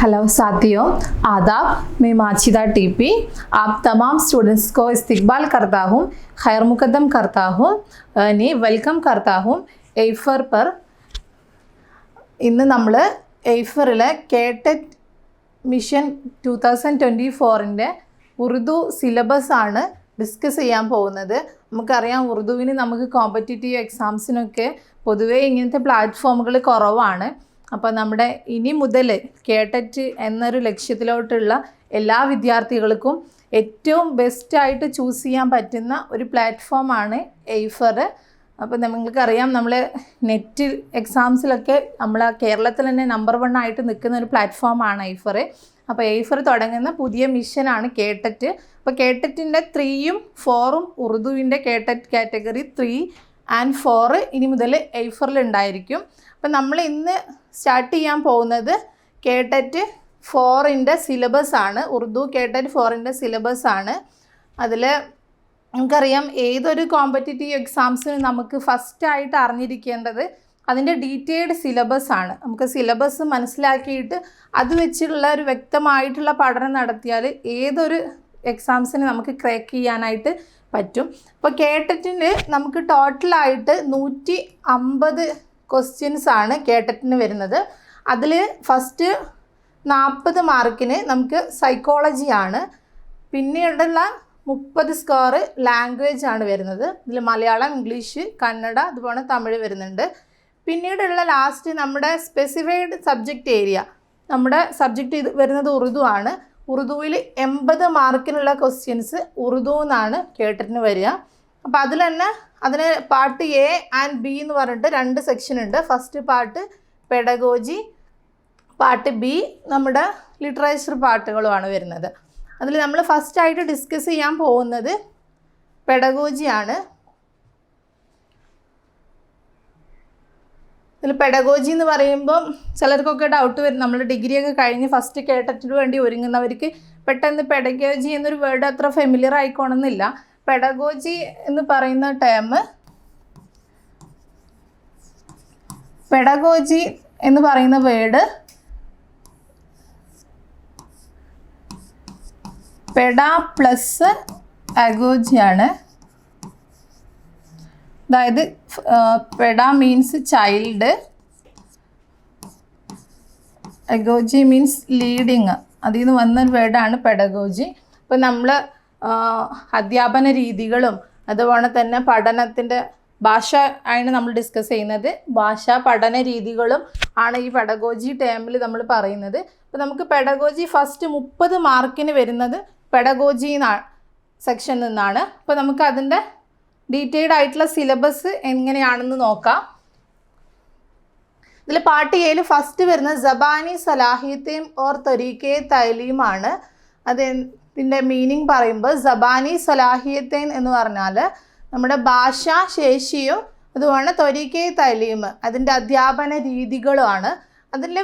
Hello साथियों आदाब मैं माचिदा टीपी आप तमाम स्टूडेंट्स को इस्तकबाल करता हूँ खैर मुकदम करता हूँ यानी വെൽക്കം करता हूँ എയ്ഫർ पर ഇന്ന് നമ്മൾ എയ്ഫറിലെ KTET mission two thousand twenty ഫോറിൻ്റെ ഉറുദു സിലബസ് ആണ് ഡിസ്കസ് ചെയ്യാൻ പോകുന്നത് നമുക്കറിയാം ഉറുദുവിന് നമുക്ക് കോമ്പറ്റേറ്റീവ് എക്സാംസിനൊക്കെ പൊതുവേ ഇങ്ങനത്തെ പ്ലാറ്റ്ഫോമുകൾ കുറവാണ് അപ്പോൾ നമ്മുടെ ഇനി മുതൽ കേട്ടറ്റ് എന്നൊരു ലക്ഷ്യത്തിലോട്ടുള്ള എല്ലാ വിദ്യാർത്ഥികൾക്കും ഏറ്റവും ബെസ്റ്റായിട്ട് ചൂസ് ചെയ്യാൻ പറ്റുന്ന ഒരു പ്ലാറ്റ്ഫോമാണ് എയ്ഫർ അപ്പോൾ നിങ്ങൾക്കറിയാം നമ്മൾ നെറ്റ് എക്സാംസിലൊക്കെ നമ്മൾ കേരളത്തിൽ തന്നെ നമ്പർ വൺ ആയിട്ട് നിൽക്കുന്ന ഒരു പ്ലാറ്റ്ഫോമാണ് ഐഫർ അപ്പോൾ എയ്ഫർ തുടങ്ങുന്ന പുതിയ മിഷനാണ് കേട്ടറ്റ്. അപ്പോൾ കേട്ടറ്റിന്റെ ത്രീയും ഫോറും ഉറുദുവിന്റെ KTET category three and four ഇനി മുതൽ എയ്ഫറിൽ ഉണ്ടായിരിക്കും. അപ്പോൾ നമ്മൾ ഇന്ന് സ്റ്റാർട്ട് ചെയ്യാൻ പോകുന്നത് കേട്ടറ്റ് ഫോറിന്റെ സിലബസ് ആണ്. ഉറുദു കേട്ടറ്റ് ഫോറിന്റെ സിലബസ് ആണ്. അതിൽ നമുക്കറിയാം ഏതൊരു കോമ്പറ്റേറ്റീവ് എക്സാംസിന് നമുക്ക് ഫസ്റ്റായിട്ട് അറിഞ്ഞിരിക്കേണ്ടത് അതിന്റെ ഡീറ്റെയിൽഡ് സിലബസ് ആണ്. നമുക്ക് സിലബസ് മനസ്സിലാക്കിയിട്ട് അത് വെച്ചിട്ടുള്ള ഒരു വ്യക്തമായിട്ടുള്ള പഠനം നടത്തിയാൽ ഏതൊരു എക്സാംസിന് നമുക്ക് ക്രാക്ക് ചെയ്യാനായിട്ട് പറ്റും. അപ്പോൾ കേട്ടറ്റിന് നമുക്ക് ടോട്ടലായിട്ട് നൂറ്റി അമ്പത് ക്വസ്റ്റ്യൻസ് ആണ് കേട്ടറ്റിന് വരുന്നത്. അതിൽ ഫസ്റ്റ് നാൽപ്പത് മാർക്കിന് നമുക്ക് സൈക്കോളജി ആണ്. പിന്നീടുള്ള മുപ്പത് സ്കോർ ലാംഗ്വേജ് ആണ് വരുന്നത്. ഇതിൽ മലയാളം ഇംഗ്ലീഷ് കന്നഡ അതുപോലെ തമിഴ് വരുന്നുണ്ട്. പിന്നീടുള്ള ലാസ്റ്റ് നമ്മുടെ സ്പെസിഫൈഡ് സബ്ജക്റ്റ് ഏരിയ നമ്മുടെ സബ്ജക്റ്റ് ഇത് വരുന്നത് ഉറുദു ആണ്. ഉറുദുവിൽ എൺപത് മാർക്കിനുള്ള ക്വസ്റ്റ്യൻസ് ഉറുദു എന്നാണ് കേട്ടിട്ട് വരിക. അപ്പോൾ അതിൽ തന്നെ അതിന് പാർട്ട് എ ആൻഡ് ബി എന്ന് പറഞ്ഞിട്ട് രണ്ട് സെക്ഷൻ ഉണ്ട്. First part pedagogy part B നമ്മുടെ ലിറ്ററേച്ചർ പാർട്ടുകളുമാണ് വരുന്നത്. അതിൽ നമ്മൾ ഫസ്റ്റായിട്ട് ഡിസ്കസ് ചെയ്യാൻ പോകുന്നത് പെഡഗോജിയാണ് ഇതിൽ പെഡഗോജി എന്ന് പറയുമ്പം ചിലർക്കൊക്കെ ഡൗട്ട് വരും. നമ്മൾ ഡിഗ്രിയൊക്കെ കഴിഞ്ഞ് ഫസ്റ്റ് കേട്ടറ്റിന് വേണ്ടി ഒരുങ്ങുന്നവർക്ക് പെട്ടെന്ന് പെഡഗോജി എന്നൊരു വേർഡ് അത്ര ഫെമിലിയർ ആയിക്കോണമെന്നില്ല പെഡഗോജി എന്ന് പറയുന്ന ടേം പെഡഗോജി എന്ന് പറയുന്ന വേർഡ് പെഡ പ്ലസ് അഗോജിയാണ് അതായത് peda means child agogy means leading അതിൽ നിന്ന് വന്നൊരു വേർഡാണ് പെഡഗോജി. അപ്പോൾ നമ്മൾ അധ്യാപന രീതികളും അതുപോലെ തന്നെ പഠനത്തിന്റെ ഭാഷ ആണ് നമ്മൾ ഡിസ്കസ് ചെയ്യുന്നത്. ഭാഷാ പഠന രീതികളും ആണ് ഈ പെഡഗോജി ടേമിൽ നമ്മൾ പറയുന്നത്. അപ്പോൾ നമുക്ക് പെഡഗോജി ഫസ്റ്റ് മുപ്പത് മാർക്കിന് വരുന്നത് പെഡഗോജി സെക്ഷനിൽ നിന്നാണ്. അപ്പോൾ നമുക്ക് അതിന്റെ ഡീറ്റെയിൽഡ് ആയിട്ടുള്ള സിലബസ് എങ്ങനെയാണെന്ന് നോക്കാം. ഇതിൽ പാർട്ട് എയിൽ ഫസ്റ്റ് വരുന്നത് ജബാനി സലാഹിത്യം ഓർ തൊരീക്കെ തൈലീമാണ് അത് ഇതിന്റെ മീനിങ് പറയുമ്പോൾ ജബാനി സലാഹിയത്തേൻ എന്ന് പറഞ്ഞാൽ നമ്മുടെ ഭാഷാ ശേഷിയും അതുപോലെ തൊരീക്കെ തലീമ്. അതിന്റെ അധ്യാപന രീതികളുമാണ്. അതിൽ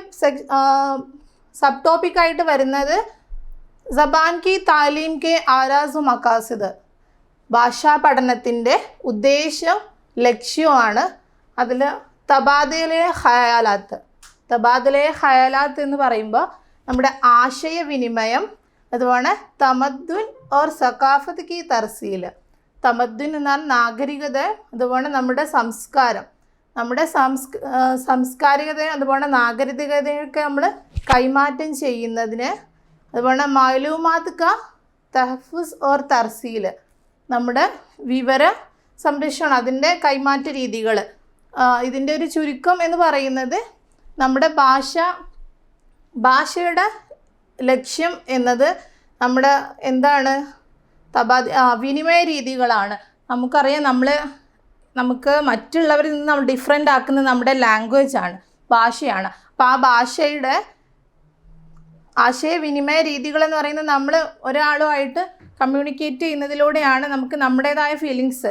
സബ് ടോപ്പിക്കായിട്ട് വരുന്നത് ജബാൻ കി താലീം കെ ആരാസു മക്കാസിദ് ഭാഷാ പഠനത്തിന്റെ ഉദ്ദേശം ലക്ഷ്യമാണ് അതിൽ തബാദലെ ഹയാലാത്ത് തബാദലെ ഹയാലാത്ത് എന്ന് പറയുമ്പോൾ നമ്മുടെ ആശയവിനിമയം അതുപോലെ തമദ്ദുൻ ഓർ സക്കാഫത്ത് കി തർസീൽ. തമദ്ദുൻ എന്നാൽ നാഗരികത അതുപോലെ നമ്മുടെ സംസ്കാരം. നമ്മുടെ സംസ്ക സംസ്കാരികതയും അതുപോലെ നാഗരികതയൊക്കെ നമ്മൾ കൈമാറ്റം ചെയ്യുന്നതിന് അതുപോലെ മാലൂമാത് ക തഹഫുസ് ഓർ തർസീൽ. നമ്മുടെ വിവര സംരക്ഷണം അതിന്റെ കൈമാറ്റ രീതികൾ ഇതിന്റെ ഒരു ചുരുക്കം എന്ന് പറയുന്നത് നമ്മുടെ ഭാഷ ഭാഷയുടെ ലക്ഷ്യം എന്നത് നമ്മുടെ എന്താണ് തപാ വിനിമയ രീതികളാണ് നമുക്കറിയാം നമ്മൾ നമുക്ക് മറ്റുള്ളവരിൽ നിന്ന് നമ്മൾ ഡിഫറെൻ്റ് ആക്കുന്നത് നമ്മുടെ ലാംഗ്വേജ് ആണ് ഭാഷയാണ് അപ്പോൾ ആ ഭാഷയുടെ ആശയവിനിമയ രീതികൾ എന്ന് പറയുന്നത് നമ്മൾ ഒരാളുമായിട്ട് കമ്മ്യൂണിക്കേറ്റ് ചെയ്യുന്നതിലൂടെയാണ് നമുക്ക് നമ്മുടേതായ ഫീലിങ്സ്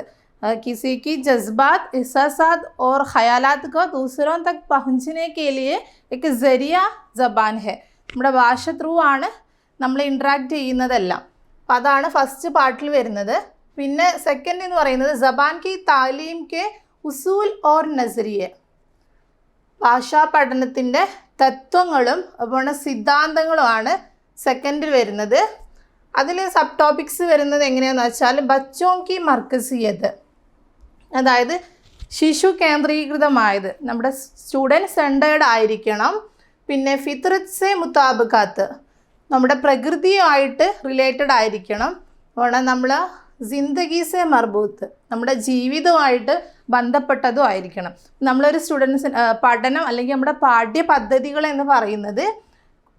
किसी की जज्बात एहसासात और ख्यालात को दूसरों तक पहुंचने के लिए एक जरिया जबान है നമ്മുടെ ഭാഷ ത്രൂ ആണ് നമ്മൾ ഇൻട്രാക്ട് ചെയ്യുന്നതെല്ലാം. അപ്പം അതാണ് ഫസ്റ്റ് പാർട്ടിൽ വരുന്നത്. പിന്നെ സെക്കൻഡ് എന്ന് പറയുന്നത് ജബാൻ കി താലീം കെ ഉസൂൽ ഓർ നസരിയെ ഭാഷാ പഠനത്തിന്റെ തത്വങ്ങളും അതുപോലെ സിദ്ധാന്തങ്ങളുമാണ് സെക്കൻഡിൽ വരുന്നത്. അതിൽ സബ് ടോപ്പിക്സ് വരുന്നത് എങ്ങനെയാണെന്ന് വെച്ചാൽ ബച്ചോം കി മർക്കസിയത് അതായത് ശിശു കേന്ദ്രീകൃതമായത്. നമ്മുടെ സ്റ്റുഡന്റ് സെന്റേർഡ് ആയിരിക്കണം. പിന്നെ ഫിത്രത്സെ സെ നമ്മുടെ പ്രകൃതിയുമായിട്ട് റിലേറ്റഡ് ആയിരിക്കണം. അതുകൊണ്ട് നമ്മൾ ജിന്ദഗി സെ മർബൂത്ത് നമ്മുടെ ജീവിതവുമായിട്ട് ബന്ധപ്പെട്ടതും ആയിരിക്കണം. നമ്മളൊരു സ്റ്റുഡൻസ് പഠനം അല്ലെങ്കിൽ നമ്മുടെ പാഠ്യ എന്ന് പറയുന്നത്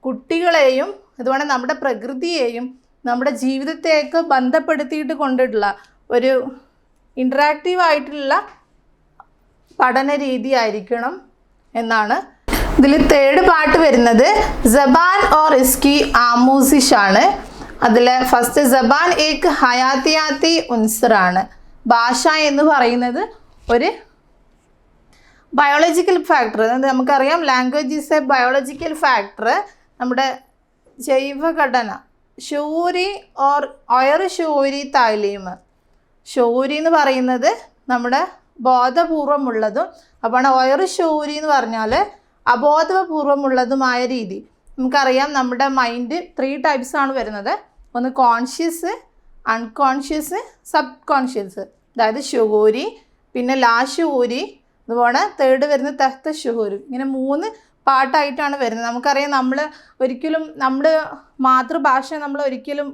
കുട്ടികളെയും അതുപോലെ നമ്മുടെ പ്രകൃതിയെയും നമ്മുടെ ജീവിതത്തെയൊക്കെ ബന്ധപ്പെടുത്തിയിട്ട് കൊണ്ടിട്ടുള്ള ഒരു ഇൻട്രാക്റ്റീവ് ആയിട്ടുള്ള പഠന രീതി ആയിരിക്കണം എന്നാണ് ഇതിൽ തേർഡ് പാട്ട് വരുന്നത് ജബാൻ ഓർ ഇസ്കി ആമൂസിഷ് ആണ്. അതിൽ ഫസ്റ്റ് ജബാൻ ഏക്ക് ഹയാത്തിയാത്തി ഉൻസറാണ് ഭാഷ എന്ന് പറയുന്നത് ഒരു ബയോളജിക്കൽ ഫാക്ടർ നമുക്കറിയാം language is a biological factor നമ്മുടെ ജൈവഘടന ഷൂരി ഓർ ഒയർ ഷൂരി താലീം. ഷൂരി എന്ന് പറയുന്നത് നമ്മുടെ ബോധപൂർവമുള്ളതും അപ്പോൾ ഒയർ ഷൂരി എന്ന് പറഞ്ഞാൽ അബോധപൂർവമുള്ളതുമായ രീതി. നമുക്കറിയാം നമ്മുടെ മൈൻഡ് ത്രീ ടൈപ്സ് ആണ് വരുന്നത്. ഒന്ന് കോൺഷ്യസ് അൺകോൺഷ്യസ് സബ് കോൺഷ്യസ് അതായത് ഷുഹൂരി പിന്നെ ലാഷുഹൂരി അതുപോലെ തേർഡ് വരുന്ന തെഹ്ത ഷുഹൂരി ഇങ്ങനെ മൂന്ന് പാട്ടായിട്ടാണ് വരുന്നത്. നമുക്കറിയാം നമ്മൾ ഒരിക്കലും നമ്മൾ മാതൃഭാഷ നമ്മൾ ഒരിക്കലും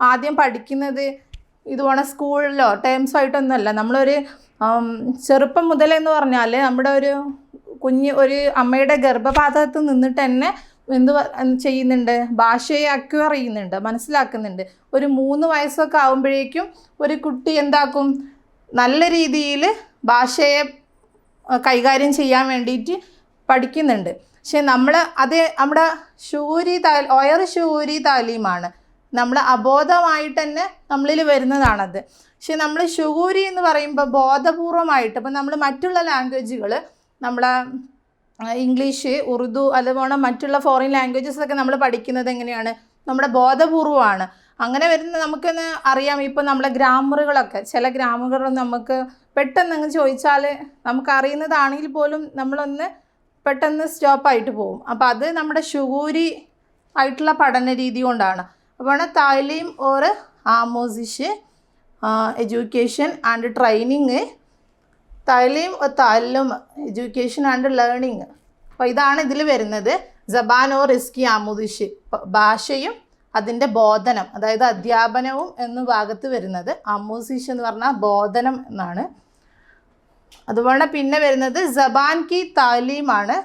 ആദ്യം പഠിക്കുന്നത് ഇതുപോലെ സ്കൂളിലോ ടേംസോ ആയിട്ടൊന്നുമല്ല. നമ്മളൊരു ചെറുപ്പം മുതലെന്ന് പറഞ്ഞാൽ നമ്മുടെ ഒരു കുഞ്ഞ് ഒരു അമ്മയുടെ ഗർഭപാതകത്ത് നിന്നിട്ട് തന്നെ എന്ത് ചെയ്യുന്നുണ്ട്? ഭാഷയെ അക്വയർ ചെയ്യുന്നുണ്ട് മനസ്സിലാക്കുന്നുണ്ട്. ഒരു മൂന്ന് വയസ്സൊക്കെ ആകുമ്പോഴേക്കും ഒരു കുട്ടി എന്താക്കും? നല്ല രീതിയിൽ ഭാഷയെ കൈകാര്യം ചെയ്യാൻ വേണ്ടിയിട്ട് പഠിക്കുന്നുണ്ട്. പക്ഷേ നമ്മൾ അത് നമ്മുടെ ഷൂരി താൽ ഒയർ ഷൂരി താലീമാണ്. നമ്മൾ അബോധമായിട്ട് തന്നെ നമ്മളിൽ വരുന്നതാണത്. പക്ഷേ നമ്മൾ ഷൂരി എന്ന് പറയുമ്പോൾ ബോധപൂർവമായിട്ട് ഇപ്പം നമ്മൾ മറ്റുള്ള ലാംഗ്വേജുകൾ നമ്മളെ ഇംഗ്ലീഷ് ഉറുദു അതുപോലെ മറ്റുള്ള ഫോറിൻ ലാംഗ്വേജസ് ഒക്കെ നമ്മൾ പഠിക്കുന്നത് എങ്ങനെയാണ്? നമ്മുടെ ബോധപൂർവമാണ് അങ്ങനെ വരുന്ന നമുക്കൊന്ന് അറിയാം. ഇപ്പം നമ്മളെ ഗ്രാമറുകളൊക്കെ ചില ഗ്രാമറുകൾ നമുക്ക് പെട്ടെന്ന് അങ്ങ് ചോദിച്ചാൽ നമുക്ക് അറിയുന്നതാണെങ്കിൽ പോലും നമ്മളൊന്ന് പെട്ടെന്ന് സ്റ്റോപ്പായിട്ട് പോകും. അപ്പോൾ അത് നമ്മുടെ ഷുഗൂരി ആയിട്ടുള്ള പഠന രീതി കൊണ്ടാണ്. അപ്പോൾ താലീം ഓർ ആമോസിഷ് എഡ്യൂക്കേഷൻ ആൻഡ് ട്രെയിനിങ് താലീം തല്ലും എഡ്യൂക്കേഷൻ ആൻഡ് ലേണിംഗ് അപ്പോൾ ഇതാണ് ഇതിൽ വരുന്നത്. ജബാൻ ഓർ റിസ്കി ആമുദിഷ് ഭാഷയും അതിന്റെ ബോധനം അതായത് അധ്യാപനവും എന്ന ഭാഗത്ത് വരുന്നത്. അമൂസിഷ് എന്ന് പറഞ്ഞാൽ ബോധനം എന്നാണ്. അതുപോലെ പിന്നെ വരുന്നത് ജബാൻ കി താലീമാണ്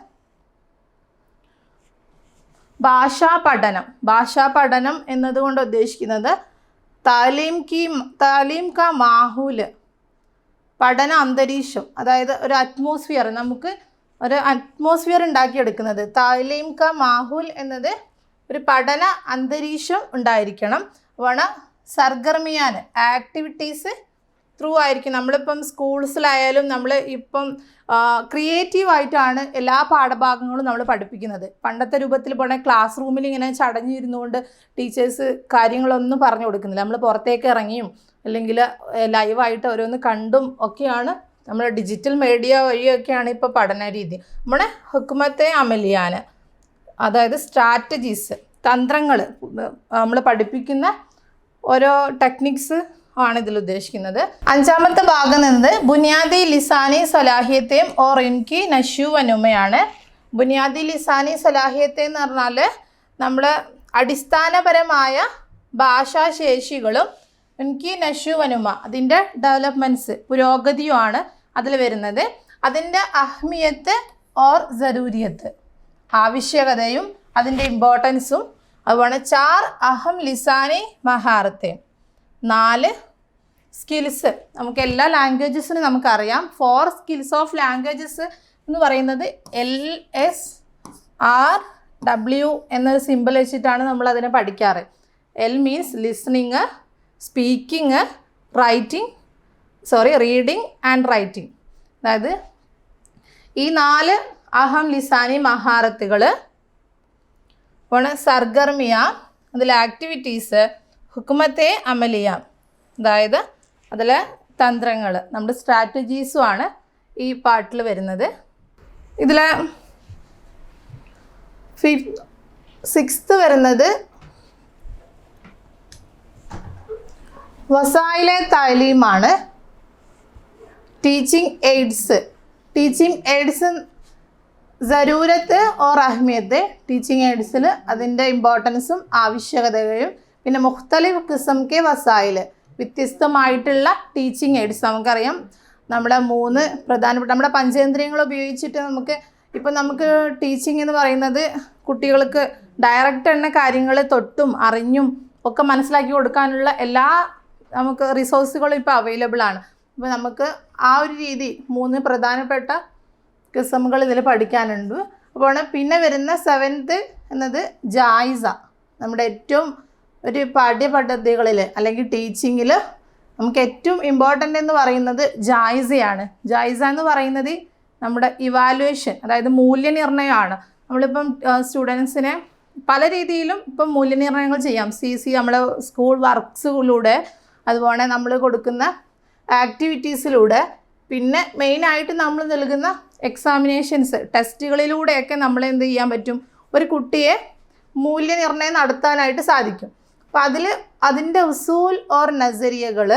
ഭാഷാ പഠനം. ഭാഷാ പഠനം എന്നതുകൊണ്ട് ഉദ്ദേശിക്കുന്നത് താലീം കി താലീം ക മാഹൂൽ. പഠന അന്തരീക്ഷം അതായത് ഒരു അറ്റ്മോസ്ഫിയർ നമുക്ക് ഒരു അറ്റ്മോസ്ഫിയർ ഉണ്ടാക്കിയെടുക്കുന്നത്. താലീം ക മാഹുൽ എന്നത് ഒരു പഠന അന്തരീക്ഷം ഉണ്ടായിരിക്കണം. വണ സർഗർമിയാൻ ആക്ടിവിറ്റീസ് ത്രൂ ആയിരിക്കും. നമ്മളിപ്പം സ്കൂൾസിലായാലും നമ്മൾ ഇപ്പം ക്രിയേറ്റീവായിട്ടാണ് എല്ലാ പാഠഭാഗങ്ങളും നമ്മൾ പഠിപ്പിക്കുന്നത്. പണ്ടത്തെ രൂപത്തിൽ പോണേ ക്ലാസ് റൂമിൽ ഇങ്ങനെ ചടഞ്ഞിരുന്നുകൊണ്ട് ടീച്ചേഴ്സ് കാര്യങ്ങളൊന്നും പറഞ്ഞു കൊടുക്കുന്നില്ല. നമ്മൾ പുറത്തേക്ക് ഇറങ്ങിയും അല്ലെങ്കിൽ ലൈവായിട്ട് ഓരോന്ന് കണ്ടും ഒക്കെയാണ് നമ്മൾ ഡിജിറ്റൽ മീഡിയ വഴിയൊക്കെയാണ് ഇപ്പോൾ പഠന രീതി. നമ്മുടെ ഹുക്കുമത്തെ അമലിയാന് അതായത് സ്ട്രാറ്റജീസ് തന്ത്രങ്ങൾ നമ്മൾ പഠിപ്പിക്കുന്ന ഓരോ ടെക്നിക്സ് ആണ് ഇതിൽ ഉദ്ദേശിക്കുന്നത്. അഞ്ചാമത്തെ ഭാഗം എന്നത് ബുനിയാദി ലിസാനി സലാഹിയത്തെയും ഓർ ഇൻകി നഷു വനുമയാണ്. ബുനിയാദി ലിസാനി സലാഹിയത്തെ എന്ന് പറഞ്ഞാൽ നമ്മൾ അടിസ്ഥാനപരമായ ഭാഷാശേഷികളും എനിക്ക് നശു വനുമ അതിന്റെ ഡെവലപ്മെന്റ്സ് പുരോഗതിയുമാണ് അതിൽ വരുന്നത്. അതിന്റെ അഹ്മിയത്ത് ഓർ ജരൂരിയത്ത് ആവശ്യകതയും അതിന്റെ ഇമ്പോർട്ടൻസും അതുപോലെ ചാർ അഹം ലിസാനി മഹാറത്തെ നാല് സ്കിൽസ് നമുക്ക് എല്ലാ ലാംഗ്വേജസിനും നമുക്കറിയാം. ഫോർ സ്കിൽസ് ഓഫ് ലാംഗ്വേജസ് എന്ന് പറയുന്നത് എൽ എസ് ആർ ഡബ്ല്യു എന്നൊരു സിമ്പിൾ വെച്ചിട്ടാണ് നമ്മൾ അതിനെ പഠിക്കാറ്. L means listening speaking writing sorry reading and writing. അതായത് ഈ നാല് അഹം ലിസാനി മഹാരത്തുകൾ ആണ് സർഗർമിയ അതിൽ ആക്ടിവിറ്റീസ് ഹുക്കുമത്തെ അമലിയ അതായത് അതിലെ തന്ത്രങ്ങൾ നമ്മുടെ സ്ട്രാറ്റജീസുമാണ് ഈ പാട്ടിൽ വരുന്നത്. ഇതിലെ ഫിഫ് സിക്സ്ത് വരുന്നത് വസായിലെ താലീമാണ് ടീച്ചിങ് എയ്ഡ്സ് ടീച്ചിങ് എയ്ഡ്സ് ജരൂരത്ത് ഓർ അഹ്മിയത്ത്. ടീച്ചിങ് എയ്ഡ്സിൽ അതിന്റെ ഇമ്പോർട്ടൻസും ആവശ്യകതകളും പിന്നെ മുഖ്തലിഫ് കിസം കെ വസായിൽ വ്യത്യസ്തമായിട്ടുള്ള ടീച്ചിങ് എയ്ഡ്സ് നമുക്കറിയാം. നമ്മുടെ മൂന്ന് പ്രധാനപ്പെട്ട നമ്മുടെ പഞ്ചേന്ദ്രിയങ്ങൾ ഉപയോഗിച്ചിട്ട് നമുക്ക് ഇപ്പം നമുക്ക് ടീച്ചിങ് എന്ന് പറയുന്നത് കുട്ടികൾക്ക് ഡയറക്റ്റ് തന്നെ കാര്യങ്ങൾ തൊട്ടും അറിഞ്ഞും ഒക്കെ മനസ്സിലാക്കി കൊടുക്കാനുള്ള എല്ലാ നമുക്ക് റിസോഴ്സുകൾ ഇപ്പോൾ അവൈലബിൾ ആണ്. അപ്പോൾ നമുക്ക് ആ ഒരു രീതി മൂന്ന് പ്രധാനപ്പെട്ട കിസമുകൾ ഇതിൽ പഠിക്കാനുണ്ട്. അപ്പോൾ പിന്നെ വരുന്ന സെവൻത്ത് എന്നത് ജായിസ. നമ്മുടെ ഏറ്റവും ഒരു പാഠ്യപദ്ധതികളിൽ അല്ലെങ്കിൽ ടീച്ചിങ്ങിൽ നമുക്ക് ഏറ്റവും ഇമ്പോർട്ടന്റ് എന്ന് പറയുന്നത് ജായിസയാണ്. ജായിസ എന്ന് പറയുന്നത് നമ്മുടെ ഇവാലുവേഷൻ അതായത് മൂല്യനിർണയമാണ്. നമ്മളിപ്പം സ്റ്റുഡൻസിനെ പല രീതിയിലും ഇപ്പം മൂല്യനിർണയങ്ങൾ ചെയ്യാം. സി സി നമ്മുടെ സ്കൂൾ വർക്ക്സിലൂടെ അതുപോലെ നമ്മൾ കൊടുക്കുന്ന ആക്ടിവിറ്റീസിലൂടെ പിന്നെ മെയിനായിട്ട് നമ്മൾ നൽകുന്ന എക്സാമിനേഷൻസ് ടെസ്റ്റുകളിലൂടെയൊക്കെ നമ്മൾ എന്ത് ചെയ്യാൻ പറ്റും? ഒരു കുട്ടിയെ മൂല്യനിർണയം നടത്താനായിട്ട് സാധിക്കും. അപ്പം അതിൽ അതിന്റെ ഉസൂൽ ഓർ നസരിയകൾ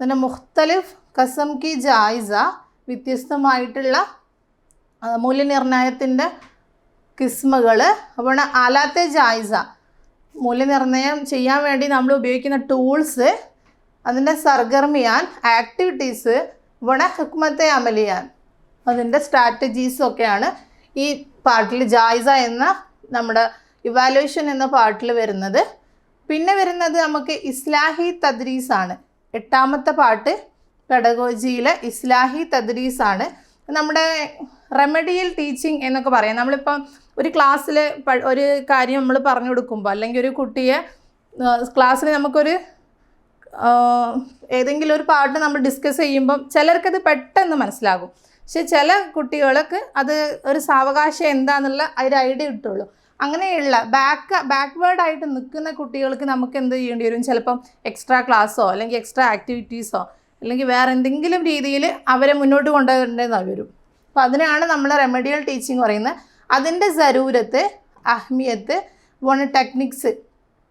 പിന്നെ മുഖ്തലിഫ് കസം കി ജായിസ വ്യത്യസ്തമായിട്ടുള്ള മൂല്യനിർണയത്തിന്റെ കിസ്മകൾ അപ്പോൾ ആലാത്തെ ജായിസ മൂല്യനിർണയം ചെയ്യാൻ വേണ്ടി നമ്മൾ ഉപയോഗിക്കുന്ന ടൂൾസ് അതിന്റെ സർഗർമിയാൻ ആക്ടിവിറ്റീസ് വണ ഹുക്മത്തെ അമലിയാൻ. അതിന്റെ സ്ട്രാറ്റജീസും ഒക്കെയാണ് ഈ പാട്ടിൽ ജായ്സ എന്ന നമ്മുടെ ഇവാലുവേഷൻ എന്ന പാട്ടിൽ വരുന്നത്. പിന്നെ വരുന്നത് നമുക്ക് ഇസ്ലാഹി തദ്രീസ് ആണ്. എട്ടാമത്തെ പാട്ട് പെഡഗോജിയിലെ ഇസ്ലാഹി തദ്രീസ് ആണ്. നമ്മുടെ റെമഡിയൽ ടീച്ചിങ് എന്നൊക്കെ പറയാം. നമ്മളിപ്പം ഒരു ക്ലാസ്സിൽ ഒരു കാര്യം നമ്മൾ പറഞ്ഞു കൊടുക്കുമ്പോൾ അല്ലെങ്കിൽ ഒരു കുട്ടിയെ ക്ലാസ്സിൽ നമുക്കൊരു ഏതെങ്കിലും ഒരു പാട്ട് നമ്മൾ ഡിസ്കസ് ചെയ്യുമ്പം ചിലർക്കത് പെട്ടെന്ന് മനസ്സിലാകും. പക്ഷെ ചില കുട്ടികൾക്ക് അത് ഒരു സാവകാശം എന്താണെന്നുള്ള ഒരു ഐഡിയ കിട്ടുള്ളൂ. അങ്ങനെയുള്ള ബാക്ക് ബാക്ക്വേർഡ് ആയിട്ട് നിൽക്കുന്ന കുട്ടികൾക്ക് നമുക്ക് എന്ത് ചെയ്യേണ്ടി വരും? ചിലപ്പം എക്സ്ട്രാ ക്ലാസ്സോ അല്ലെങ്കിൽ എക്സ്ട്രാ ആക്ടിവിറ്റീസോ അല്ലെങ്കിൽ വേറെ എന്തെങ്കിലും രീതിയിൽ അവരെ മുന്നോട്ട് കൊണ്ടുവരേണ്ടതായി വരും. അപ്പോൾ അതിനാണ് നമ്മൾ റെമഡിയൽ ടീച്ചിങ് പറയുന്നത് അതിന്റെ ജരൂരത്ത് അഹ്മിയത്ത് വണ് ടെക്നിക്സ്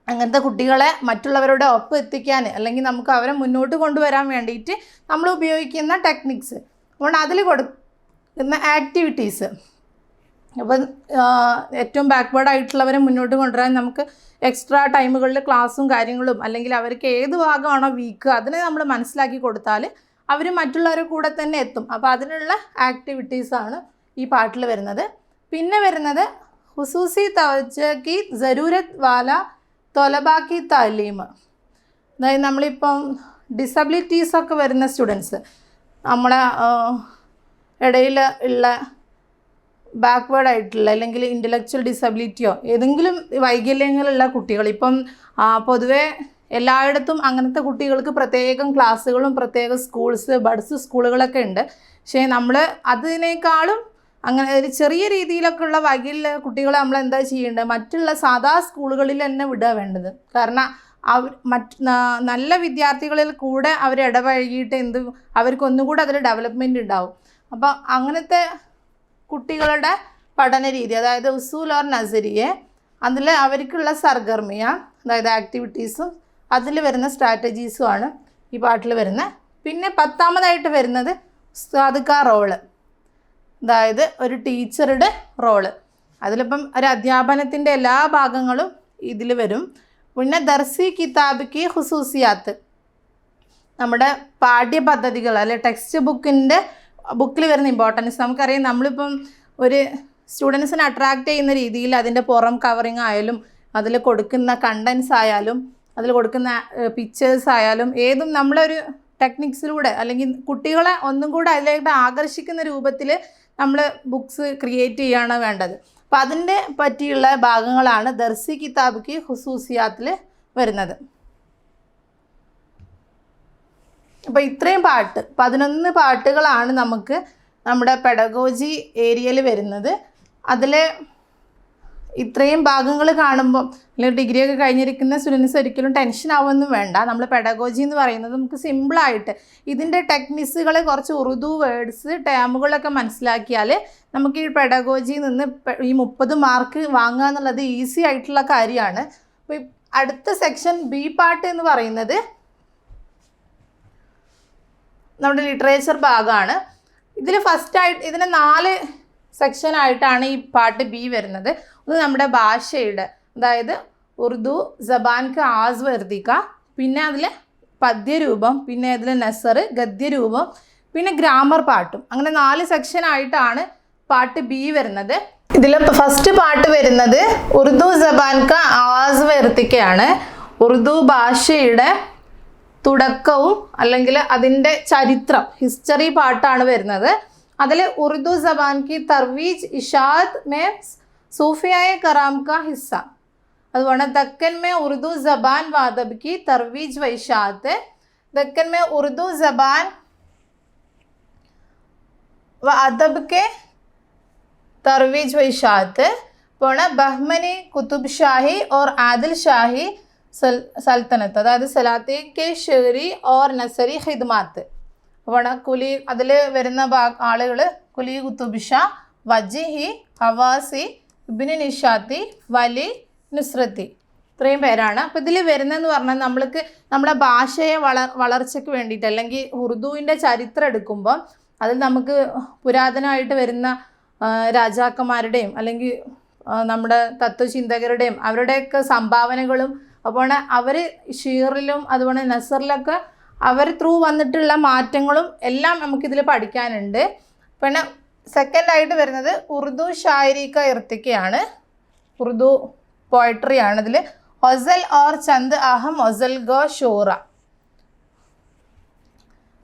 അങ്ങനത്തെ കുട്ടികളെ മറ്റുള്ളവരുടെ ഒപ്പം എത്തിക്കാൻ അല്ലെങ്കിൽ നമുക്ക് അവരെ മുന്നോട്ട് കൊണ്ടുവരാൻ വേണ്ടിയിട്ട് നമ്മൾ ഉപയോഗിക്കുന്ന ടെക്നിക്സ് അതുകൊണ്ട് അതിൽ കൊടുക്കുന്ന ആക്ടിവിറ്റീസ് അപ്പം ഏറ്റവും ബാക്ക്വേർഡ് ആയിട്ടുള്ളവരെ മുന്നോട്ട് കൊണ്ടുവരാൻ നമുക്ക് എക്സ്ട്രാ ടൈമുകളിൽ ക്ലാസ്സും കാര്യങ്ങളും അല്ലെങ്കിൽ അവർക്ക് ഏത് ഭാഗമാണോ വീക്ക് അതിനെ നമ്മൾ മനസ്സിലാക്കി കൊടുത്താൽ അവർ മറ്റുള്ളവരുടെ കൂടെ തന്നെ എത്തും. അപ്പോൾ അതിനുള്ള ആക്ടിവിറ്റീസാണ് ഈ പാട്ടിൽ വരുന്നത്. പിന്നെ വരുന്നത് ഹുസൂസി തവജക്കി ജരൂരത് വാല തൊലബാക്കി താലീം. അതായത് നമ്മളിപ്പം ഡിസബിലിറ്റീസൊക്കെ വരുന്ന സ്റ്റുഡൻസ് നമ്മുടെ ഇടയിൽ ഉള്ള ബാക്ക്വേഡ് ആയിട്ടുള്ള അല്ലെങ്കിൽ ഇന്റലക്ച്വൽ ഡിസബിലിറ്റിയോ ഏതെങ്കിലും വൈകല്യങ്ങളുള്ള കുട്ടികൾ ഇപ്പം പൊതുവെ എല്ലായിടത്തും അങ്ങനത്തെ കുട്ടികൾക്ക് പ്രത്യേകം ക്ലാസ്സുകളും പ്രത്യേക സ്കൂൾസ് ബഡ്സ് സ്കൂളുകളൊക്കെ ഉണ്ട്. പക്ഷേ നമ്മൾ അതിനേക്കാളും അങ്ങനെ ഒരു ചെറിയ രീതിയിലൊക്കെ ഉള്ള വൈകല്യ കുട്ടികളെ നമ്മൾ എന്താ ചെയ്യേണ്ടത്? മറ്റുള്ള സാധാ സ്കൂളുകളിൽ തന്നെ വിടുക വേണ്ടത്. കാരണം അവർ മറ്റ് നല്ല വിദ്യാർത്ഥികളിൽ കൂടെ അവർ ഇടപഴകിയിട്ട് എന്ത് അവർക്ക് ഒന്നുകൂടെ അതിൽ ഡെവലപ്മെന്റ് ഉണ്ടാവും. അപ്പോൾ അങ്ങനത്തെ കുട്ടികളുടെ പഠന രീതി അതായത് ഉസൂൽ ഓർ നസരിയെ അതിൽ അവർക്കുള്ള സർഗർമിയ അതായത് ആക്ടിവിറ്റീസും അതിൽ വരുന്ന സ്ട്രാറ്റജീസുമാണ് ഈ പാട്ടിൽ വരുന്നത് പിന്നെ പത്താമതായിട്ട് വരുന്നത് സാധുക്ക റോൾ. അതായത് ഒരു ടീച്ചറുടെ റോൾ. അതിലിപ്പം ഒരു അധ്യാപനത്തിന്റെ എല്ലാ ഭാഗങ്ങളും ഇതിൽ വരും. പിന്നെ ദർസി കിതാബിക്ക് ഹുസൂസിയാത്ത് നമ്മുടെ പാഠ്യപദ്ധതികൾ അല്ലെ ടെക്സ്റ്റ് ബുക്കിന്റെ ബുക്കിൽ വരുന്ന ഇമ്പോർട്ടൻസ് നമുക്കറിയാം നമ്മളിപ്പം ഒരു സ്റ്റുഡൻസിനെ അട്രാക്റ്റ് ചെയ്യുന്ന രീതിയിൽ അതിന്റെ പുറം കവറിങ് ആയാലും അതിൽ കൊടുക്കുന്ന കണ്ടൻസ് ആയാലും അതിൽ കൊടുക്കുന്ന പിക്ചേഴ്സ് ആയാലും ഏതും നമ്മളൊരു ടെക്നിക്സിലൂടെ അല്ലെങ്കിൽ കുട്ടികളെ ഒന്നും കൂടെ അതിലേക്ക് ആകർഷിക്കുന്ന രൂപത്തിൽ നമ്മൾ ബുക്സ് ക്രിയേറ്റ് ചെയ്യാണ് വേണ്ടത്. അപ്പം അതിന്റെ പറ്റിയുള്ള ഭാഗങ്ങളാണ് ദർസി കിതാബ്ക്ക് ഹുസൂസിയാത്തിൽ വരുന്നത്. അപ്പോൾ ഇത്രയും പാട്ട് പതിനൊന്ന് പാട്ടുകളാണ് നമുക്ക് നമ്മുടെ പെഡഗോജി ഏരിയയിൽ വരുന്നത്. അതിൽ ഇത്രയും ഭാഗങ്ങൾ കാണുമ്പോൾ അല്ലെങ്കിൽ ഡിഗ്രി ഒക്കെ കഴിഞ്ഞിരിക്കുന്ന സ്റ്റുഡൻസ് ഒരിക്കലും ടെൻഷൻ ആവുമെന്നും വേണ്ട. നമ്മൾ പെഡഗോജി എന്ന് പറയുന്നത് നമുക്ക് സിമ്പിളായിട്ട് ഇതിന്റെ ടെക്നിക്സുകൾ കുറച്ച് ഉറുദു വേർഡ്സ് ടേമുകളൊക്കെ മനസ്സിലാക്കിയാൽ നമുക്ക് ഈ പെഡഗോജിയിൽ നിന്ന് ഈ മുപ്പത് മാർക്ക് വാങ്ങുക എന്നുള്ളത് ഈസി ആയിട്ടുള്ള കാര്യമാണ്. അപ്പോൾ അടുത്ത സെക്ഷൻ ബി പാർട്ട് എന്ന് പറയുന്നത് നമ്മുടെ ലിറ്ററേച്ചർ ഭാഗമാണ്. ഇതിൽ ഫസ്റ്റായിട്ട് ഇതിന് നാല് സെക്ഷൻ ആയിട്ടാണ് ഈ പാട്ട് ബി വരുന്നത്. ഒന്ന് നമ്മുടെ ഭാഷയുടെ അതായത് ഉറുദു ജബാൻക്ക് ആസ് വർദ്ധിക്ക പിന്നെ അതിൽ പദ്യരൂപം പിന്നെ അതിൽ നസർ ഗദ്യരൂപം പിന്നെ ഗ്രാമർ പാട്ടും. അങ്ങനെ നാല് സെക്ഷൻ ആയിട്ടാണ് പാട്ട് ബി വരുന്നത്. ഇതിൽ ഫസ്റ്റ് പാട്ട് വരുന്നത് ഉറുദു ജബാൻക്ക് ആസ് വർദ്ധിക്കയാണ് ഉറുദു ഭാഷയുടെ തുടക്കവും അല്ലെങ്കിൽ അതിന്റെ ചരിത്രം ഹിസ്റ്ററി പാട്ടാണ് വരുന്നത്. അതിൽ ഉറുദു സബാൻ കി തർവീജ് ഇഷാദ് മേ സൂഫിയായ കറാം കാ ഹിസ്സ. അതുപോലെ ദക്കൻ മേ ഉറുദു സബാൻ വാദബ് കി തർവീജ് വ ഇഷാദ്. ദക്കൻ മേ ഉറുദു സബാൻ വ അദബ് കെ തർവീജ് വ ഇഷാദ്. പോണ ബഹ്മനി കുത്തുബ് ഷാഹി ഓർ ആദിൽ ഷാഹി സൽത്തനത്ത്. അതായത് സലാത്തീൻ കെ ഷെറി ഓർ നസരി ഹിദ്മാത്ത്. അപ്പോൾ കുലി അതിൽ വരുന്ന ആളുകൾ കുലി കുത്തുബിഷ വജിഹി ഹവാസി ഇബിന് നിഷാത്തി വലി നുസ്രത്തി. ഇത്രയും പേരാണ്. അപ്പം ഇതിൽ വരുന്നതെന്ന് പറഞ്ഞാൽ നമ്മൾക്ക് നമ്മുടെ ഭാഷയെ വളർ വളർച്ചയ്ക്ക് വേണ്ടിയിട്ട് അല്ലെങ്കിൽ ഉറുദുവിന്റെ ചരിത്രം എടുക്കുമ്പോൾ അതിൽ നമുക്ക് പുരാതനമായിട്ട് വരുന്ന രാജാക്കന്മാരുടെയും അല്ലെങ്കിൽ നമ്മുടെ തത്വചിന്തകരുടെയും അവരുടെയൊക്കെ സംഭാവനകളും അപ്പോൾ അവർ ഷീറിലും അതുപോലെ നസറിലൊക്കെ അവർ ത്രൂ വന്നിട്ടുള്ള മാറ്റങ്ങളും എല്ലാം നമുക്കിതിൽ പഠിക്കാനുണ്ട്. പിന്നെ സെക്കൻഡായിട്ട് വരുന്നത് ഉറുദു ഷായരിക്ക ഇർത്തിക്കയാണ്. ഉറുദു പോയട്രി ആണ് ഇതിൽ ഒസൽ ഓർ ചന്ദ് അഹം ഒസൽ ഗോ ഷോറ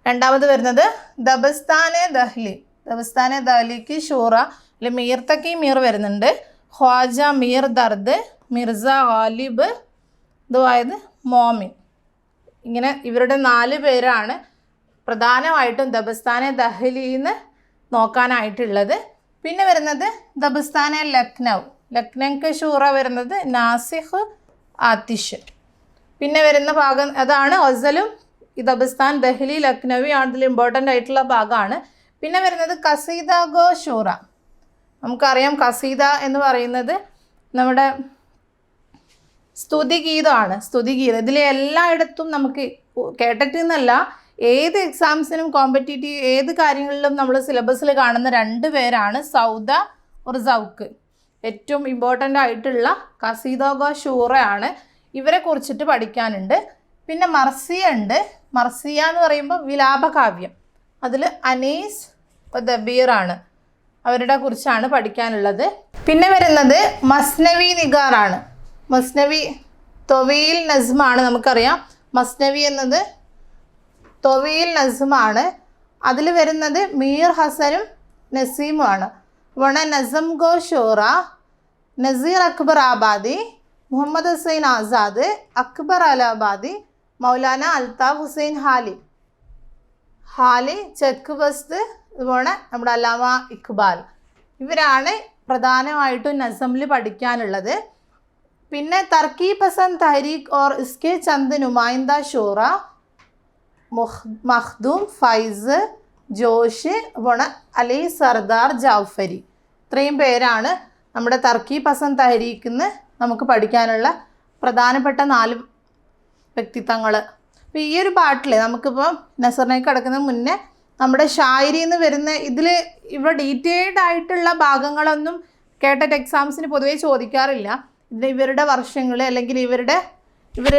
രണ്ടാമത് വരുന്നത് ദബസ്താനെ ദഹ്ലി. ദബസ്താനെ ദഹ്ലിക്ക് ഷൂറ അല്ലെ മീർ തക്കി മീർ വരുന്നുണ്ട്. ഖ്വാജ മീർ ദർദ് മിർസ ഗാലിബ് ഇതുമായത് മോമിൻ. ഇങ്ങനെ ഇവരുടെ നാല് പേരാണ് പ്രധാനമായിട്ടും ദബസ്ഥാനെ നിന്ന് നോക്കാനായിട്ടുള്ളത്. പിന്നെ വരുന്നത് ദബസ്ഥാനെ ലക്നൗ. ലക്നൗക്ക് ഷൂറ വരുന്നത് നാസിഖ് ആതിഷ്. പിന്നെ വരുന്ന ഭാഗം അതാണ് ഒസലും. ഈ ദബസ്ഥാൻ ദഹ്ലി ലക്നവി ആണ് ഇതിൽ ഇമ്പോർട്ടന്റ് ആയിട്ടുള്ള ഭാഗമാണ്. പിന്നെ വരുന്നത് കസീദ ഗോ ഷൂറ. നമുക്കറിയാം കസീദ എന്ന് പറയുന്നത് നമ്മുടെ സ്തുതിഗീതമാണ്. സ്തുതിഗീതം. ഇതിൽ എല്ലായിടത്തും നമുക്ക് കേട്ടിട്ടെന്നല്ല ഏത് എക്സാംസിനും കോമ്പറ്റേറ്റീവ് ഏത് കാര്യങ്ങളിലും നമ്മൾ സിലബസിൽ കാണുന്ന രണ്ട് പേരാണ് സൗദ ഉർസൗക്ക് സൗക്ക്. ഏറ്റവും ഇമ്പോർട്ടന്റ് ആയിട്ടുള്ള കസീദോഗ ഷൂറയാണ്. ഇവരെ കുറിച്ചിട്ട് പഠിക്കാനുണ്ട്. പിന്നെ മർസിയ ഉണ്ട്. മർസിയ എന്ന് പറയുമ്പോൾ വിലാപകാവ്യം. അതിൽ അനീസ് ദബീറാണ് അവരുടെ കുറിച്ചാണ് പഠിക്കാനുള്ളത്. പിന്നെ വരുന്നത് മസ്നവി നിഗാറാണ് മസ്നവി തൊവിയിൽ നസ്മാണ് നമുക്കറിയാം. മസ്നവി എന്നത് തൊവിയിൽ നസ്മാണ് അതിൽ വരുന്നത് മീർ ഹസനും നസീമുമാണ്. വണ നസം ഗോ ഷോറ നസീർ അക്ബർ ആബാദി മുഹമ്മദ് ഹുസൈൻ ആസാദ് അക്ബർ അലാബാദി മൗലാന അൽതാഫ് ഹുസൈൻ ഹാലി. ഹാലി ചെക്ക് ബസ്ത് ഇതുപോലെ നമ്മുടെ അല്ലാമ ഇക്ബാൽ. ഇവരാണ് പ്രധാനമായിട്ടും നസമിൽ പഠിക്കാനുള്ളത്. പിന്നെ തർക്കി പസന്ത് തഹരീഖ് ഓർ ഇസ്കെ ചന്ദ് നുമായിന്ദ ഷോറ മഖ്ദൂം ഫൈസ് ജോഷ് വണ അലി സർദാർ ജാഫരി. ഇത്രയും പേരാണ് നമ്മുടെ തർക്കി പസന്ത് തഹരീഖിന്ന് നമുക്ക് പഠിക്കാനുള്ള പ്രധാനപ്പെട്ട നാല് വ്യക്തിത്വങ്ങൾ. അപ്പോൾ ഈ ഒരു പാട്ടിൽ നമുക്കിപ്പോൾ നസറിനേക്ക് കിടക്കുന്നതിന് മുന്നേ നമ്മുടെ ഷായരി എന്ന് വരുന്ന ഇതിൽ ഇവ ഡീറ്റെയിൽഡ് ആയിട്ടുള്ള ഭാഗങ്ങളൊന്നും കേട്ടറ്റ് എക്സാംസിന് പൊതുവേ ചോദിക്കാറില്ല. ഇവരുടെ വർഷങ്ങൾ അല്ലെങ്കിൽ ഇവരുടെ ഇവർ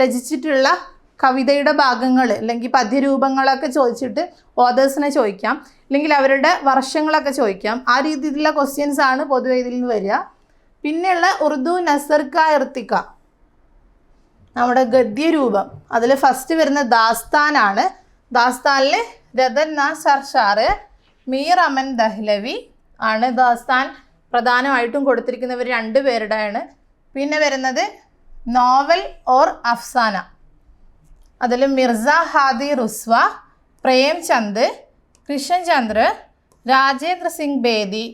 രചിച്ചിട്ടുള്ള കവിതയുടെ ഭാഗങ്ങൾ അല്ലെങ്കിൽ പദ്യരൂപങ്ങളൊക്കെ ചോദിച്ചിട്ട് ഓതേഴ്സിനെ ചോദിക്കാം. അല്ലെങ്കിൽ അവരുടെ വർഷങ്ങളൊക്കെ ചോദിക്കാം. ആ രീതിയിലുള്ള ക്വസ്റ്റ്യൻസ് ആണ് പൊതുവെ ഇതിൽ നിന്ന് വരിക. പിന്നെയുള്ള ഉറുദു നസർക്ക ഇർത്തിക്ക നമ്മുടെ ഗദ്യരൂപം. അതിൽ ഫസ്റ്റ് വരുന്ന ദാസ്താനാണ് ദാസ്താനിൽ രതൻ നാ സർഷാറ് മീർ അമൻ ദഹ്ലവി ആണ് ദാസ്താൻ. പ്രധാനമായിട്ടും കൊടുത്തിരിക്കുന്നവർ രണ്ട് പേരുടെയാണ് പിന്നെ വരുന്നത് നോവൽ ഓർ അഫ്സാന. അതിൽ മിർസ ഹാദി റുസ്വ പ്രേംചന്ദ് കൃഷ്ണചന്ദ്ര രാജേന്ദ്ര സിംഗ് ബേദി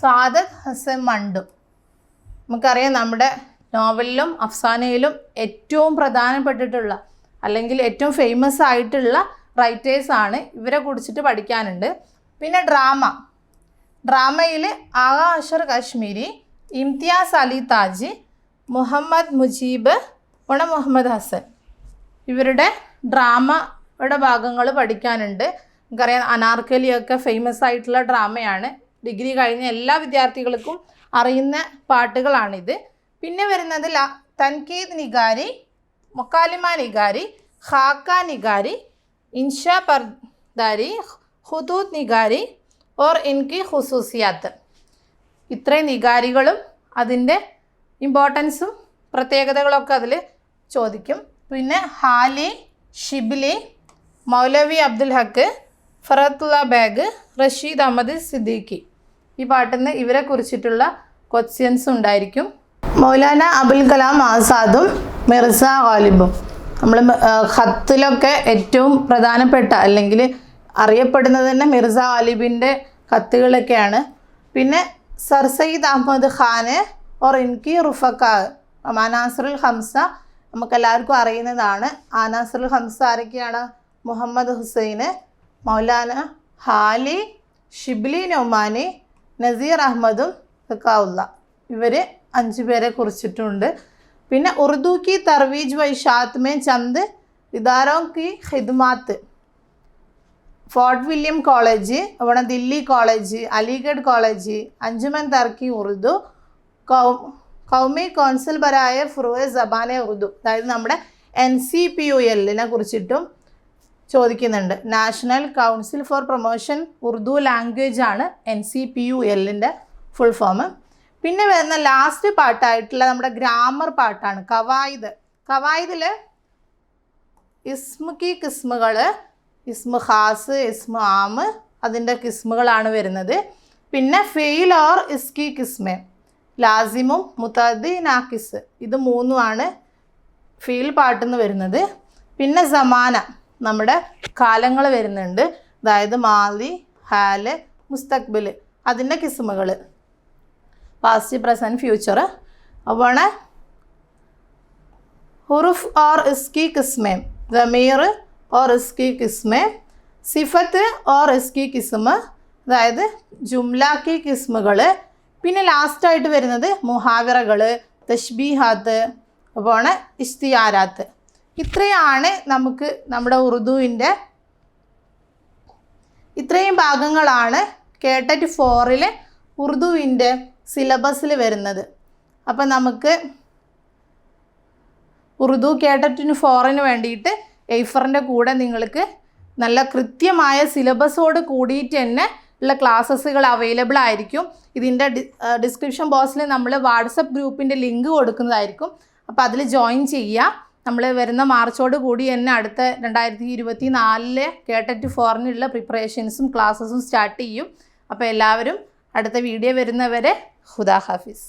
സാദത് ഹസൻ മണ്ടു. നമുക്കറിയാം നമ്മുടെ നോവലിലും അഫ്സാനയിലും ഏറ്റവും പ്രധാനപ്പെട്ടിട്ടുള്ള അല്ലെങ്കിൽ ഏറ്റവും ഫേമസ് ആയിട്ടുള്ള റൈറ്റേഴ്സാണ് ഇവരെ കുറിച്ചിട്ട് പഠിക്കാനുണ്ട്. പിന്നെ ഡ്രാമ. ഡ്രാമയിൽ ആ അഷർ കാശ്മീരി ഇംതിയാസ് അലി താജി മുഹമ്മദ് മുജീബ് ഉണ മുഹമ്മദ് ഹസൻ. ഇവരുടെ ഡ്രാമയുടെ ഭാഗങ്ങൾ പഠിക്കാനുണ്ട്. നമുക്കറിയാം അനാർക്കലിയൊക്കെ ഫേമസ് ആയിട്ടുള്ള ഡ്രാമയാണ്. ഡിഗ്രി കഴിഞ്ഞ എല്ലാ വിദ്യാർത്ഥികൾക്കും അറിയുന്ന പാട്ടുകളാണിത്. പിന്നെ വരുന്നത് ല തൻകീദ് നിഗാരി മൊക്കാലിമ നിഗാരി ഖാക്ക നിഗാരി ഇൻഷ പർദാരി ഹുദൂദ് നിഗാരി ഓർ ഇൻകി ഖുസൂസിയാത്ത്. ഇത്രയും നികാരികളും അതിന്റെ ഇമ്പോർട്ടൻസും പ്രത്യേകതകളൊക്കെ അതിൽ ചോദിക്കും. പിന്നെ ഹാലി ഷിബിലി മൗലവി അബ്ദുൽ ഹക്ക് ഫറത്തുള്ള ബാഗ് റഷീദ് അഹമ്മദ് സിദ്ദീഖി. ഈ പാട്ടിൽ നിന്ന് ഇവരെ കുറിച്ചിട്ടുള്ള ക്വസ്റ്റ്യൻസ് ഉണ്ടായിരിക്കും. മൗലാന അബുൽ കലാം ആസാദും മിർസ ഗാലിബും. നമ്മൾ ഖത്തിലൊക്കെ ഏറ്റവും പ്രധാനപ്പെട്ട അല്ലെങ്കിൽ അറിയപ്പെടുന്നത് തന്നെ മിർസ അലിബിന്റെ കത്തുകളൊക്കെയാണ്. പിന്നെ സർ സയ്യിദ് അഹമ്മദ് ഖാന് ഓർ ഇൻകി റുഫക്ക മാനാസറുൽ ഹംസ നമുക്കെല്ലാവർക്കും അറിയുന്നതാണ്. ആനാസറുൽ ഹംസ ആരൊക്കെയാണ്? മുഹമ്മദ് ഹുസൈന് മൗലാന ഹാലി ഷിബ്ലി നൊമാനി നസീർ അഹമ്മദും ഫക്കാവുള്ള ഇവർ അഞ്ചു പേരെ കുറിച്ചിട്ടുണ്ട്. പിന്നെ ഉറുദു കി തർവീജ് വൈഷാത്മേ മേ ചന്ദ് ഇദാരോ കി ഖിദ്മാത്ത്. ഫോർട്ട് വില്യം കോളേജ് അവിടെ ദില്ലി കോളേജ് അലിഗഡ് കോളേജ് അഞ്ചുമൻ തർക്കി ഉറുദു കൗ കൗമി കൗൺസിൽ ബരായ സബാനെ ഉറുദു. അതായത് നമ്മുടെ എൻ സി പി യു എല്ലിനെ കുറിച്ചിട്ടും ചോദിക്കുന്നുണ്ട്. National council for promotion Urdu language ആണ് എൻ സി പി യു എല്ലിന്റെ ഫുൾ ഫോം. പിന്നെ വരുന്ന ലാസ്റ്റ് പാട്ടായിട്ടുള്ള നമ്മുടെ ഗ്രാമർ പാട്ടാണ് കവായിദ്. കവായിദിൽ ഇസ്മുക്കി കിസ്മുകൾ ഇസ്മ ഖാസ് ഇസ്മ ആമ് അതിന്റെ കിസ്മുകളാണ് വരുന്നത്. പിന്നെ ഫെയിൽ ഓർ ഇസ്കി കിസ്മെ ലാസിമും മുത്താദി നാക്കിസ് ഇത് മൂന്നുമാണ് ഫീൽ പാട്ടെന്ന് വരുന്നത്. പിന്നെ സമാന നമ്മുടെ കാലങ്ങൾ വരുന്നുണ്ട്. അതായത് മാലി ഹാൽ മുസ്തഖ്ബിൽ അതിന്റെ കിസ്മുകൾ പാസ്റ്റ് പ്രസന്റ് ഫ്യൂച്ചർ അവണ ഹുറുഫ് ഓർ ഇസ്കി കിസ്മേം ദമീർ ഓർ ഇസ്കി കിസ്മെ സിഫത്ത് ഓർ ഇസ്കി കിസ്മ് അതായത് ജുംലാക്കി കിസ്മുകൾ പിന്നെ ലാസ്റ്റായിട്ട് വരുന്നത് മുഹാവിറകൾ തഷ്ബീഹാത്ത് അപ്പോൾ ഇഷ്തിയാരാത്ത്. ഇത്രയാണ് നമുക്ക് നമ്മുടെ ഉറുദുവിന്റെ ഇത്രയും ഭാഗങ്ങളാണ് കേട്ടറ്റ് ഫോറിൽ ഉറുദുവിന്റെ സിലബസിൽ വരുന്നത്. അപ്പം നമുക്ക് ഉറുദു കേട്ടറ്റിന് ഫോറിന് വേണ്ടിയിട്ട് എയ്ഫറിന്റെ കൂടെ നിങ്ങൾക്ക് നല്ല കൃത്യമായ സിലബസോട് കൂടിയിട്ട് തന്നെ ഉള്ള ക്ലാസ്സസുകൾ അവൈലബിൾ ആയിരിക്കും. ഇതിന്റെ ഡിസ്ക്രിപ്ഷൻ ബോക്സിൽ നമ്മൾ വാട്സപ്പ് ഗ്രൂപ്പിന്റെ ലിങ്ക് കൊടുക്കുന്നതായിരിക്കും. അപ്പോൾ അതിൽ ജോയിൻ ചെയ്യുക നമ്മൾ വരുന്ന മാർച്ചോട് കൂടി തന്നെ അടുത്ത രണ്ടായിരത്തി ഇരുപത്തി നാലിലെ കേട്ടറ്റ് ഫോറിനുള്ള പ്രിപ്പറേഷൻസും ക്ലാസ്സസും സ്റ്റാർട്ട് ചെയ്യും. അപ്പോൾ എല്ലാവരും അടുത്ത വീഡിയോ വരുന്നവരെ ഹുദാ ഹാഫിസ്.